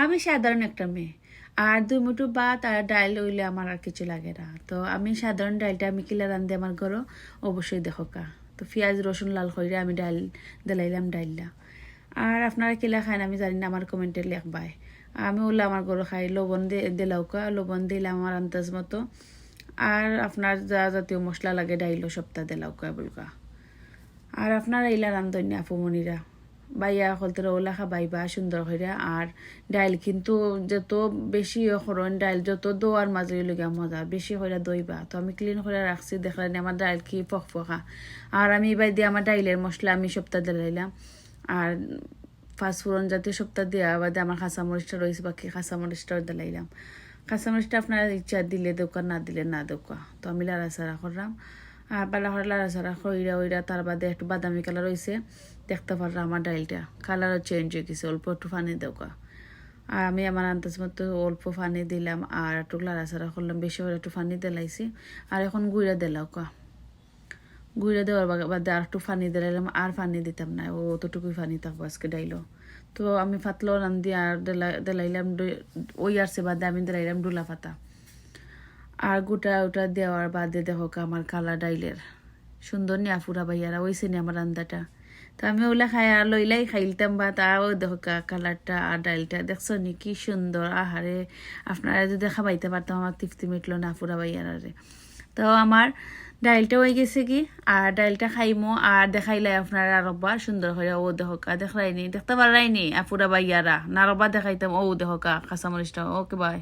আমি সাধারণ একটা মেয়ে। আর দুই মুঠো ভাত আর ডাল হইলে আমার আর কিছু লাগে না। তো আমি সাধারণ ডালটা আমি কিলা রান্ধি আমার ঘরও অবশ্যই দেখো কা। তো পেঁয়াজ, রসুন লাল করে আমি ডাইল দিলাইলাম ডাইলটা আর আপনারা কিলা খান আমি জানি না, আমার কমেন্টে লেখবাই। আমি ওলা আমার গরু খাই, লবণ দিলাও কা, লবণ দিলাম আমার আন্দাজ মতো। আর আপনার যা জাতীয় মশলা লাগে ডাইলও সপ্তাহ দিলাও কা বলকা। আর আপনারা ইলা রান্ধন আপুমনিরা বাইয়া হলতে ওলা খাবাইবা সুন্দর করে আর ডাইল কিন্তু যত বেশি হরণ, ডাইল যত দোয়ার মাঝে লগা মজা, বেশি করে দইবা। তো আমি ক্লিন করে রাখছি, দেখলেন আমার ডাইল কি ফক ফকা আর আমি এবার দিয়ে আমার ডাইলের মশলা আমি সপ্তাহ দিলাইলাম। আর ফাঁসফোড়ন জাতীয় সপ্তাহ দেওয়া বাদে আমার কাঁচামরিচটা রয়েছে, বাকি কাঁচামরিচটাও দিলাইলাম। কাঁচামরিচটা আপনার ইচ্ছা দিলে দোকান না দিলে না দোকা তো আমি লাড়াচাড়া করলাম। আর পালা করে লাড়াচাড়া কইরা ওইরা তার বাদে একটু বাদামি কালার হয়েছে দেখতে পারলাম আমার ডাইলটা কালারও চেঞ্জ হয়ে গেছে, অল্প একটু পানি দোকা আর আমি আমার আন্দাজ মতো অল্প পানি দিলাম আর একটু লাড়াচাড়া করলাম, বেশি করে একটু পানি দিলাইছি। আর এখন গুঁড়া দিলাও কা গুঁড়া দেওয়ার বাদে আর একটু পানি দিলাইলাম, আর পানি দিতাম না, ও অতটুকুই পানি থাকব আজকে ডাইলো। তো আমি ফাতলো রান্ধি আর দিলা- দিলাইলাম ওই আসছে বাদে আমি দিলাইলাম ডুলা পাতা। আর গোটা ওটা দেওয়ার বাদে দেখো আমার কালা ডাইলের। সুন্দর নি আফুরা ভাইয়ারা ওইসে নি আমার রান্দাটা তো আমি ওগুলা খাই আর লইলাই খাইলতাম বা তাও দেখো কালারটা আর ডাইলটা। দেখছ নি কি সুন্দর, আহারে। আপনারা যদি খাবাইতে পারতাম আমার তৃপ্তি মিটলো না আফুরা ভাইয়ারে তো আমার ডাইলটা হয়ে গেছে কি, আর ডাইলটা খাইমো আর দেখাইলাই আপনারা আরবা সুন্দর হয়ে ও দেখকা দেখাইনি দেখতে পারাইনি আপুরা ভাইয়ারা। না আরবা দেখাইতাম, ও দেখকা কাঁচামরিচটা, ওকে বাই